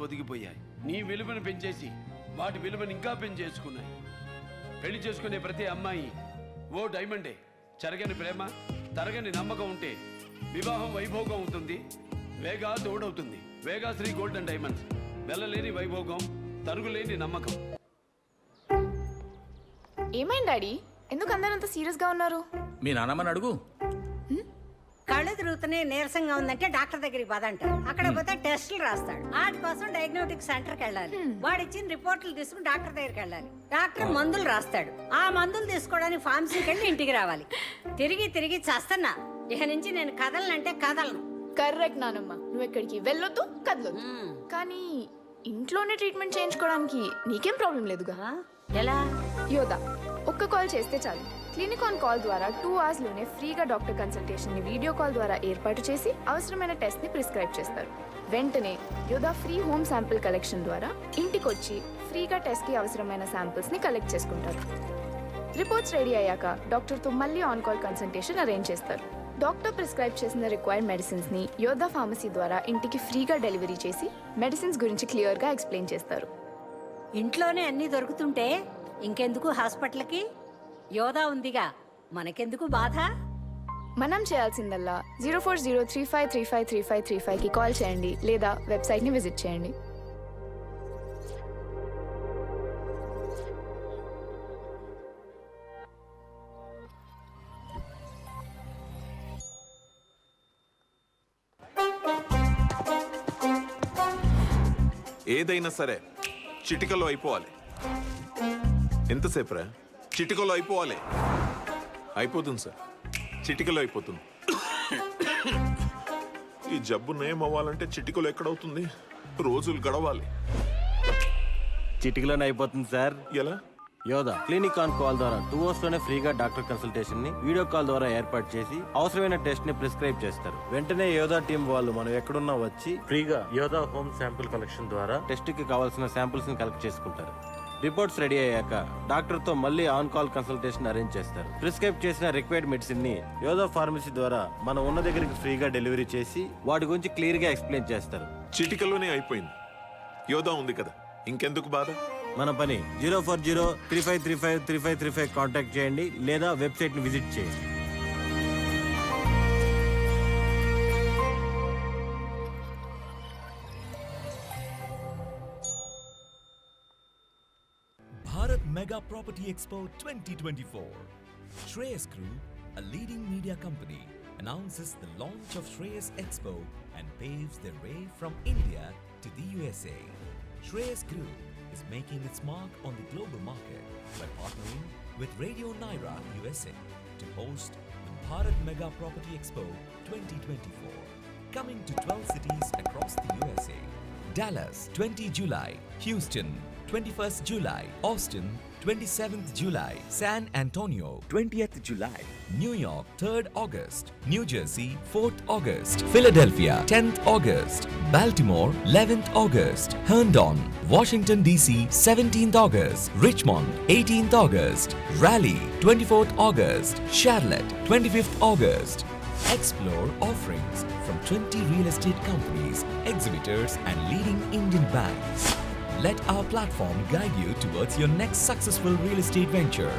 ఒదిగిపోయాయి. నీ విలువను పెంచేసి వాటి విలువను ఇంకా పెంచేసుకున్నాయి. పెళ్ళి చేసుకునే ప్రతి అమ్మాయి ఓ డైమండే. చెరగని ప్రేమ తరగని నమ్మకం ఉంటే వివాహం వైభోగం అవుతుంది Vega తోడవుతుంది. Vega Shri gold and diamonds. వెళ్ళలేని వైభోగం తరుగులేని నమ్మకం. ఏమైంది డాడీ? ఎందుకు అందరూ అంత సీరియస్గా ఉన్నారు? మీ నాన్నమ్మని అడుగు. కళ్ళు తిరుగుతున్నాయి నీరసంగా ఉందంటే డాక్టర్ దగ్గరికి పద అంటారు అక్కడ పోతే టెస్టులు రాస్తాడు. వాటి కోసం డయాగ్నోటిక్ సెంటర్కి వెళ్ళాలి వాడు ఇచ్చిన రిపోర్ట్లు తీసుకుని డాక్టర్ దగ్గరికి వెళ్ళాలి. డాక్టర్ మందులు రాస్తాడు. ఆ మందులు తీసుకోవడానికి ఫార్మసీకి వెళ్ళి ఇంటికి రావాలి. తిరిగి తిరిగి చస్తన్నా. ఇక నుంచి నేను కదలనంటే కదలను. కరెక్ట్ నానమ్మ. నువ్వు ఎక్కడికి వెళ్ళొద్దు కదలొద్దు. కానీ ఇంట్లోనే ట్రీట్మెంట్ చేయించుకోవడానికి నీకేం ప్రాబ్లం లేదుగా? ఎలా? యోదా ఒక్క కాల్ చేస్తే చాలు. క్లినిక్ ఆన్ కాల్ ద్వారా టూ అవర్స్లోనే ఫ్రీగా డాక్టర్ కన్సల్టేషన్ని వీడియో కాల్ ద్వారా ఏర్పాటు చేసి అవసరమైన టెస్ట్ని ప్రిస్క్రైబ్ చేస్తారు. వెంటనే Yoda free home sample collection ద్వారా ఇంటికొచ్చి ఫ్రీగా టెస్ట్కి అవసరమైన శాంపిల్స్ని కలెక్ట్ చేసుకుంటారు. రిపోర్ట్స్ రెడీ అయ్యాక డాక్టర్తో మళ్ళీ ఆన్ కాల్ కన్సల్టేషన్ అరేంజ్ చేస్తారు. డాక్టర్ ప్రిస్క్రైబ్ చేసిన రిక్వైర్డ్ మెడిసిన్స్ని యోధా ఫార్మసీ ద్వారా ఇంటికి ఫ్రీగా డెలివరీ చేసి మెడిసిన్స్ గురించి క్లియర్గా ఎక్స్ప్లెయిన్ చేస్తారు. ఇంట్లోనే అన్ని దొరుకుతుంటే ఇంకెందుకు హాస్పిటల్కి? యోధా ఉందిగా. మనకెందుకు బాధ? మనం చేయాల్సిందల్లా zero four zero three five three five three five three ఫైవ్కి కాల్ చేయండి లేదా వెబ్సైట్ని విజిట్ చేయండి. ఏదైనా సరే చిటికలో అయిపోవాలి. ఎంతసేపు రా చిటికలో అయిపోవాలి. అయిపోతుంది సార్. చిటికలో అయిపోతుంది. ఈ జబ్బు నయం అవ్వాలంటే చిటికలో ఎక్కడవుతుంది? రోజులు గడవాలి. చిటికలోనే అయిపోతుంది సార్. ఎలా? యోదా క్లినిక్ ఆన్ కాల్ ద్వారా టూ అవర్స్లోనే ఫ్రీగా డాక్టర్ కన్సల్టేషన్ని వీడియో కాల్ ద్వారా ఏర్పాటు చేసి అవసరమైన టెస్ట్ని ప్రిస్క్రైబ్ చేస్తారు. వెంటనే యోదా టీం వాళ్ళు మనం ఎక్కడున్నా వచ్చి ఫ్రీగా యోదా హోమ్ శాంపిల్ కలెక్షన్ ద్వారా టెస్ట్కి కావాల్సిన శాంపిల్స్ని కలెక్ట్ చేసుకుంటారు. రిపోర్ట్స్ రెడీ అయ్యాక డాక్టర్తో మళ్ళీ ఆన్ కాల్ కన్సల్టేషన్ అరేంజ్ చేస్తారు. ప్రిస్క్రైబ్ చేసిన రిక్వైర్డ్ మెడిసిన్ని యోదా ఫార్మసీ ద్వారా మనం ఉన్న దగ్గరికి ఫ్రీగా డెలివరీ చేసి వాటి గురించి క్లియర్గా ఎక్స్ప్లెయిన్ చేస్తారు. చిటికలోనే అయిపోయింది. యోధా ఉంది కదా ఇంకెందుకు బాధ? మన పని zero four zero three five three five three five three five contact చేయండి లేదా వెబ్సైట్ని విజిట్ చేయండి. Property Expo 2024. Shreyas Group, a leading media company, announces the launch of Shreyas Expo and paves the way from India to the USA. Shreyas Group is making its mark on the global market by partnering with Radio Naira USA to host the Bharat Mega Property Expo 2024. Coming to 12 cities across the USA. Dallas, 20 July. Houston, 21st July. Austin, 27th July. San Antonio, 20th July. New York, 3rd August. New Jersey, 4th August. Philadelphia, 10th August. Baltimore, 11th August. Herndon, Washington, D.C., 17th August. Richmond, 18th August. Raleigh, 24th August. Charlotte, 25th August. Explore offerings from 20 real estate companies, exhibitors, and leading Indian banks. Let our platform guide you towards your next successful real estate venture.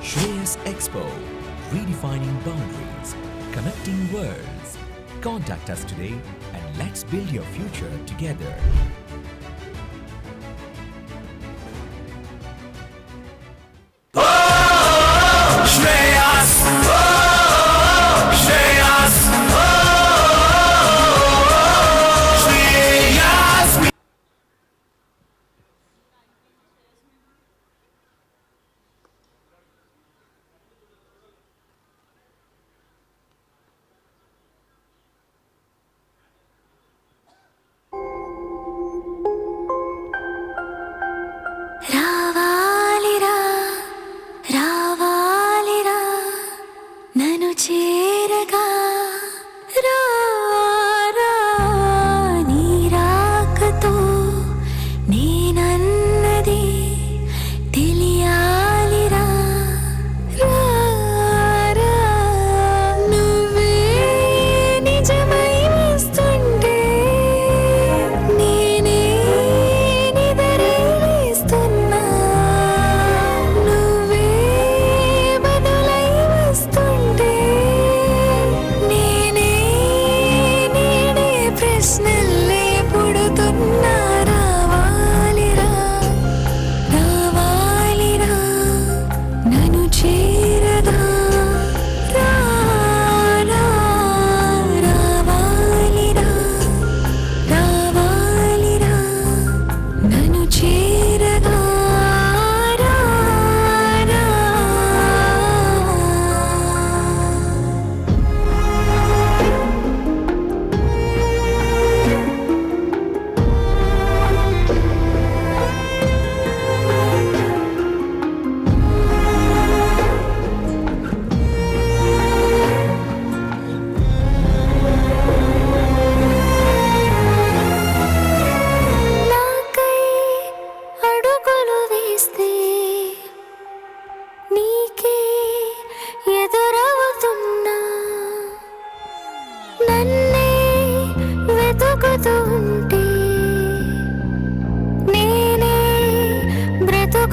Shreyas Expo, redefining boundaries, connecting worlds. Contact us today and let's build your future together.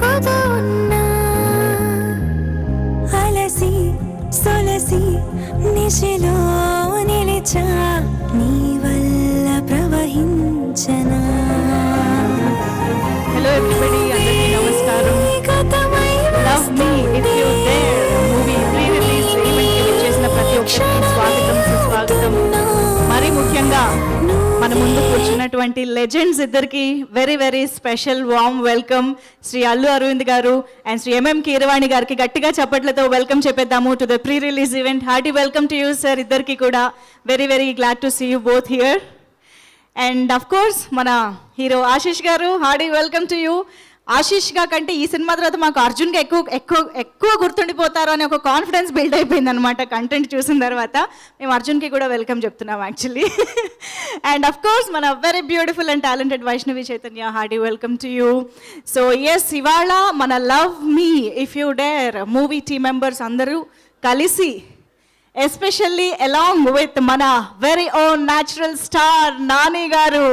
మర్చిపోతూ ఉన్నా. అలసి సొలసి నిశలో వల్ల ప్రవహించనా. Hello everybody అందరికీ love me if pre release event చేసిన ప్రతి ఒక్కరికి స్వాగతం సుస్వాగతం. ముఖ్యంగా మన ముందు కూర్చున్నటువంటి లెజెండ్స్ ఇద్దరికి very very special warm welcome Shri Allu Aravind garu and Shri M M Keeravani గారికి గట్టిగా చప్పట్లతో welcome చెప్పేద్దాము to the pre release event hearty welcome to you sir ఇద్దరికి కూడా. Very very glad to see you both here and of course మన hero Ashish garu hearty welcome to you ఆశీష్గా కంటే ఈ cinema తర్వాత మాకు అర్జున్గా ఎక్కువ ఎక్కువ ఎక్కువ గుర్తుండిపోతారు అనే ఒక కాన్ఫిడెన్స్ బిల్డ్ అయిపోయింది అనమాట కంటెంట్ చూసిన తర్వాత. మేము అర్జున్కి కూడా వెల్కమ్ చెప్తున్నాం యాక్చువల్లీ అండ్ అఫ్ కోర్స్ మన very beautiful and talented Vaishnavi Chaitanya hearty welcome to you so yes ఇవాళ మన love me if you dare movie team members అందరూ కలిసి ఎస్పెషల్లీ అలాంగ్ విత్ మన very own natural star Nani garu.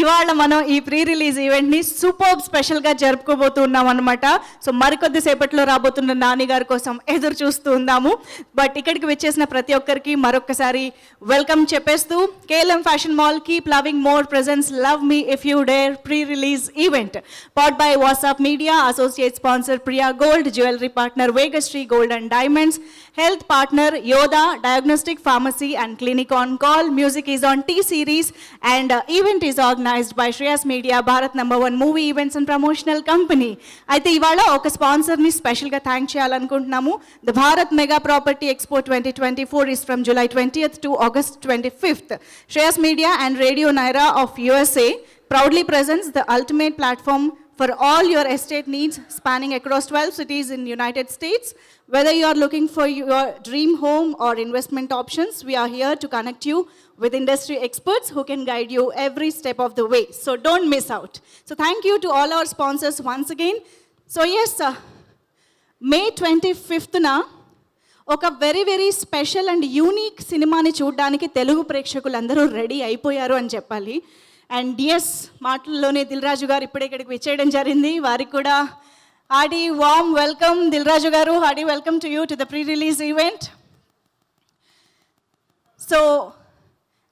ఇవాళ మనం ఈ pre release ఈవెంట్ని super స్పెషల్గా జరుపుకోబోతున్నాం అనమాట సో మరికొద్ది సేపట్లో రాబోతున్న నాని గారి కోసం ఎదురు చూస్తూ ఉందాము. బట్ ఇక్కడికి వచ్చేసిన ప్రతి ఒక్కరికి మరొకసారి వెల్కమ్ చెప్పేస్తూ KLM fashion mall keep loving more presence love me if you dare pre release event pot by WhatsApp media associate sponsor Priya gold jewellery partner Vegasri gold and diamonds health partner Yoda Diagnostic Pharmacy and Clinic on Call. Music is on T Series and uh, event is organized by Shreyas Media, Bharat number one movie events and promotional company. అయితే ఇవాళ ఒక స్పాన్సర్ని స్పెషల్గా thank చేయాలనుకుంటున్నాము the Bharat mega property expo twenty twenty four is from July twentieth to August twenty fifth Shreyas media and radio Naira of USA proudly presents the ultimate platform for all your estate needs spanning across 12 cities in United States. Whether you are looking for your dream home or investment options, we are here to connect you with industry experts who can guide you every step of the way. So don't miss out. So thank you to all our sponsors once again. So yes, uh, May twenty ఫిఫ్త్న ఒక very very special and unique సినిమాని చూడడానికి తెలుగు ప్రేక్షకులందరూ ready అయిపోయారు అని చెప్పాలి and yes మాటల్లోనే దిల్రాజు గారు ఇప్పుడే ఇక్కడికి విచ్చేయడం జరిగింది. వారికి కూడా హాడీ వామ్ వెల్కమ్ దిల్రాజు గారు. Hearty welcome to you to the pre release event. So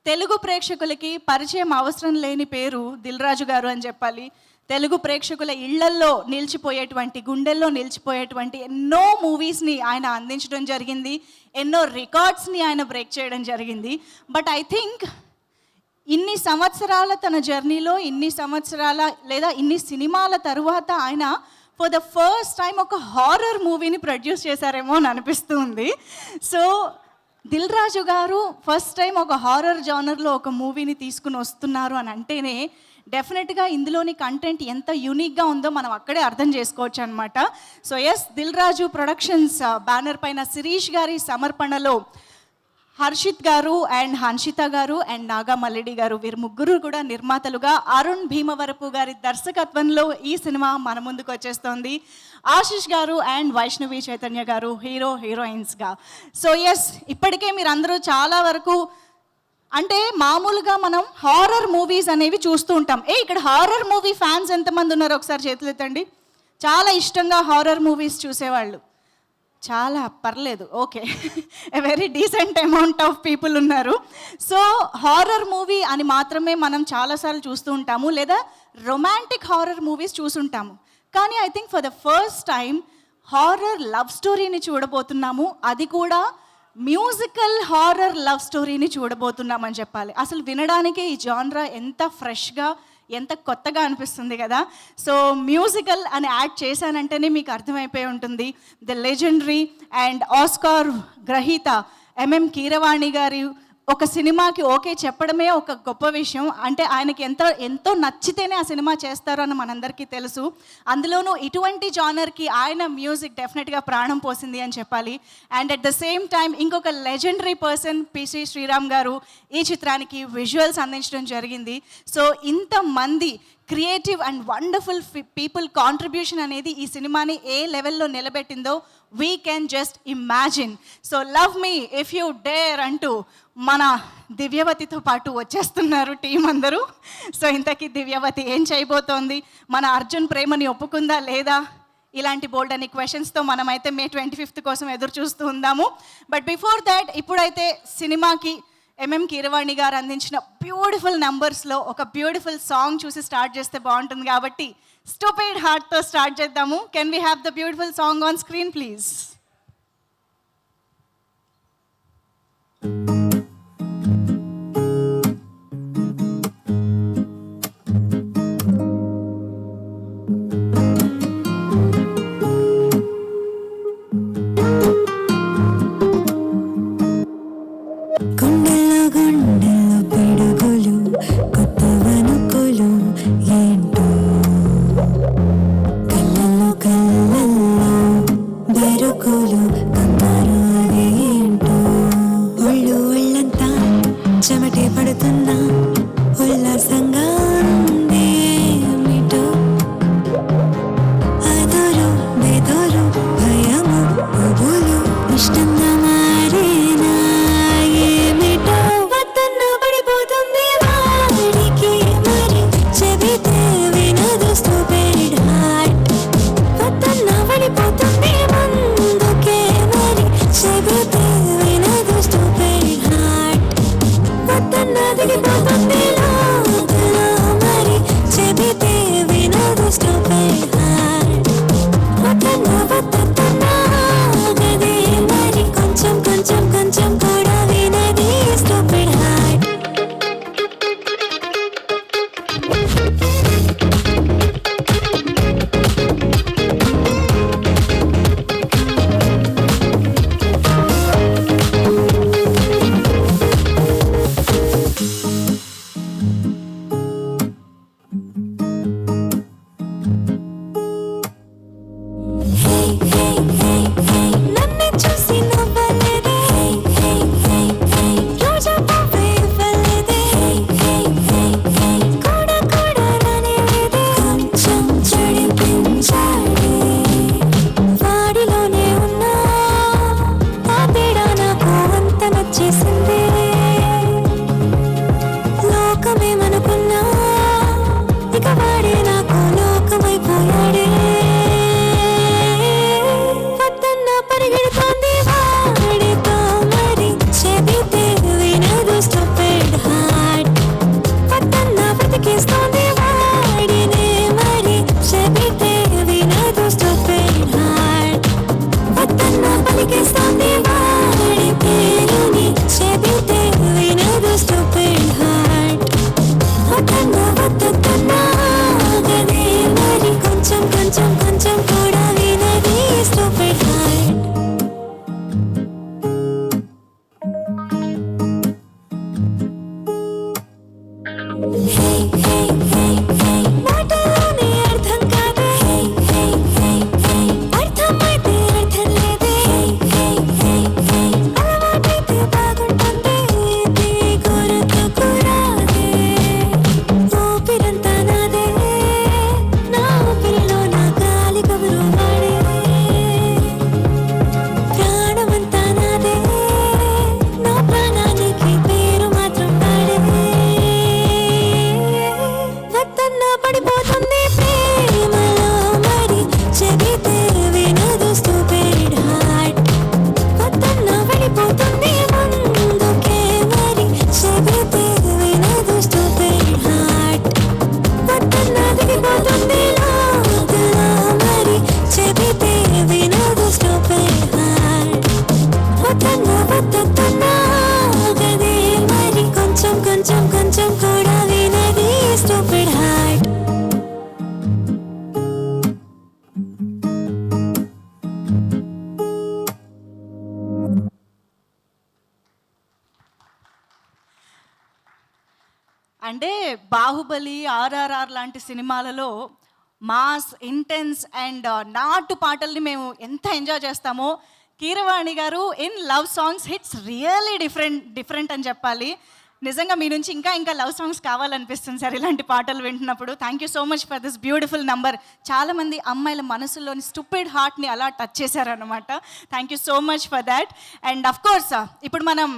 Telugu ప్రేక్షకులకి పరిచయం అవసరం లేని పేరు దిల్రాజు గారు అని చెప్పాలి. తెలుగు ప్రేక్షకుల ఇళ్ళల్లో నిలిచిపోయేటువంటి గుండెల్లో నిలిచిపోయేటువంటి ఎన్నో మూవీస్ని ఆయన అందించడం జరిగింది. ఎన్నో రికార్డ్స్ని ఆయన బ్రేక్ చేయడం జరిగింది. బట్ ఐ థింక్ ఇన్ని సంవత్సరాల తన జర్నీలో ఇన్ని సంవత్సరాల లేదా ఇన్ని సినిమాల తరువాత ఆయన ఫర్ ద ఫస్ట్ టైం ఒక హారర్ మూవీని ప్రొడ్యూస్ చేశారేమో అని అనిపిస్తుంది. సో దిల్ రాజు గారు ఫస్ట్ టైం ఒక హారర్ జానర్లో ఒక మూవీని తీసుకుని వస్తున్నారు అని అంటేనే డెఫినెట్గా ఇందులోని కంటెంట్ ఎంత యూనిక్గా ఉందో మనం అక్కడే అర్థం చేసుకోవచ్చు అనమాట so yes Dil Raju productions banner uh, పైన శిరీష్ గారి సమర్పణలో హర్షిత్ గారు అండ్ హన్షిత గారు అండ్ నాగామల్లెడి గారు వీరు ముగ్గురు కూడా నిర్మాతలుగా అరుణ్ భీమవరపు గారి దర్శకత్వంలో ఈ సినిమా మన ముందుకు వచ్చేస్తోంది. ఆశిష్ గారు అండ్ వైష్ణవి చైతన్య గారు హీరో హీరోయిన్స్గా. సో ఎస్ ఇప్పటికే మీరు అందరూ చాలా వరకు అంటే మామూలుగా మనం హారర్ మూవీస్ అనేవి చూస్తూ ఉంటాం. ఏ ఇక్కడ హారర్ మూవీ ఫ్యాన్స్ ఎంతమంది ఉన్నారో ఒకసారి చేతులు ఎత్తండి చాలా ఇష్టంగా హారర్ మూవీస్ చూసేవాళ్ళు. చాలా పర్లేదు okay. Very decent amount of people ఉన్నారు. సో హారర్ మూవీ అని మాత్రమే మనం చాలాసార్లు చూస్తూ ఉంటాము లేదా రొమాంటిక్ హారర్ మూవీస్ చూసుంటాము. కానీ I think for the first time horror love స్టోరీని చూడబోతున్నాము. అది కూడా మ్యూజికల్ హారర్ లవ్ స్టోరీని చూడబోతున్నామని చెప్పాలి. అసలు వినడానికే ఈ జాన్రా ఎంత ఫ్రెష్గా ఎంత కొత్తగా అనిపిస్తుంది కదా? సో మ్యూజికల్ అని యాడ్ చేశానంటేనే మీకు అర్థమైపోయి ఉంటుంది. ద లెజెండరీ అండ్ ఆస్కార్ గ్రహీత ఎంఎం కీరవాణి గారు ఒక సినిమాకి ఓకే చెప్పడమే ఒక గొప్ప విషయం. అంటే ఆయనకి ఎంతో ఎంతో నచ్చితేనే ఆ సినిమా చేస్తారు అని మనందరికీ తెలుసు. అందులోనూ ఇటువంటి జానర్కి ఆయన మ్యూజిక్ డెఫినెట్గా ప్రాణం పోసింది అని చెప్పాలి. And at the same time ఇంకొక legendary person P C Sriram garu ఈ చిత్రానికి విజువల్స్ అందించడం జరిగింది. సో ఇంతమంది creative and wonderful people contribution అనేది ఈ సినిమాని ఏ లెవెల్లో నిలబెట్టిందో we can just imagine so love me if you dare అంటూ మన దివ్యవతితో పాటు వచ్చేస్తున్నారు టీం అందరూ. సో ఇంతకీ దివ్యవతి ఏం చేయబోతోంది? మన అర్జున్ ప్రేమని ఒప్పుకుందా లేదా? ఇలాంటి బోల్డ్ అనే క్వశ్చన్స్తో మనమైతే మే ట్వంటీ ఫిఫ్త్ కోసం ఎదురు చూస్తూ ఉందాము. బట్ బిఫోర్ దాట్ ఇప్పుడైతే సినిమాకి ఎంఎం కీరవాణి గారు అందించిన బ్యూటిఫుల్ నంబర్స్లో ఒక బ్యూటిఫుల్ సాంగ్ చూసి స్టార్ట్ చేస్తే బాగుంటుంది కాబట్టి స్టూపెడ్ హార్ట్తో స్టార్ట్ చేద్దాము. Can we have the beautiful song on screen please Because అంటే బాహుబలి ఆర్ఆర్ఆర్ లాంటి సినిమాలలో మాస్ ఇంటెన్స్ అండ్ uh, నాటు పాటల్ని మేము ఎంత ఎంజాయ్ చేస్తామో Keeravani garu in love songs hits really different different అని చెప్పాలి. నిజంగా మీ నుంచి ఇంకా ఇంకా లవ్ సాంగ్స్ కావాలనిపిస్తుంది సార్ ఇలాంటి పాటలు వింటున్నప్పుడు. Thank you so much for this beautiful number చాలామంది అమ్మాయిల మనసులోని స్టూపిడ్ హార్ట్ని అలా టచ్ చేశారనమాట thank you so much for that and of course ఇప్పుడు మనం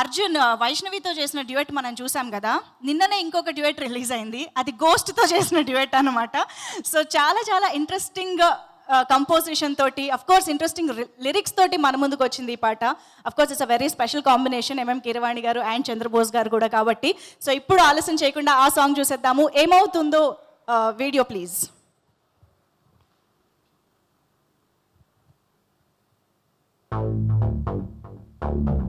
అర్జున్ వైష్ణవితో చేసిన డ్యూయట్ మనం చూసాం కదా. నిన్ననే ఇంకొక డ్యూయట్ రిలీజ్ అయింది. అది గోస్ట్తో చేసిన డ్యూయట్ అనమాట సో చాలా చాలా ఇంట్రెస్టింగ్ కంపోజిషన్ తోటి అఫ్ కోర్స్ ఇంట్రెస్టింగ్ లిరిక్స్ తోటి మన ముందుకు వచ్చింది ఈ పాట. Of course it's a very special combination M M Keeravani garu and Chandrabose గారు కూడా కాబట్టి. సో ఇప్పుడు ఆలస్యం చేయకుండా ఆ సాంగ్ చూసేద్దాము. ఏమవుతుందో వీడియో ప్లీజ్ Thank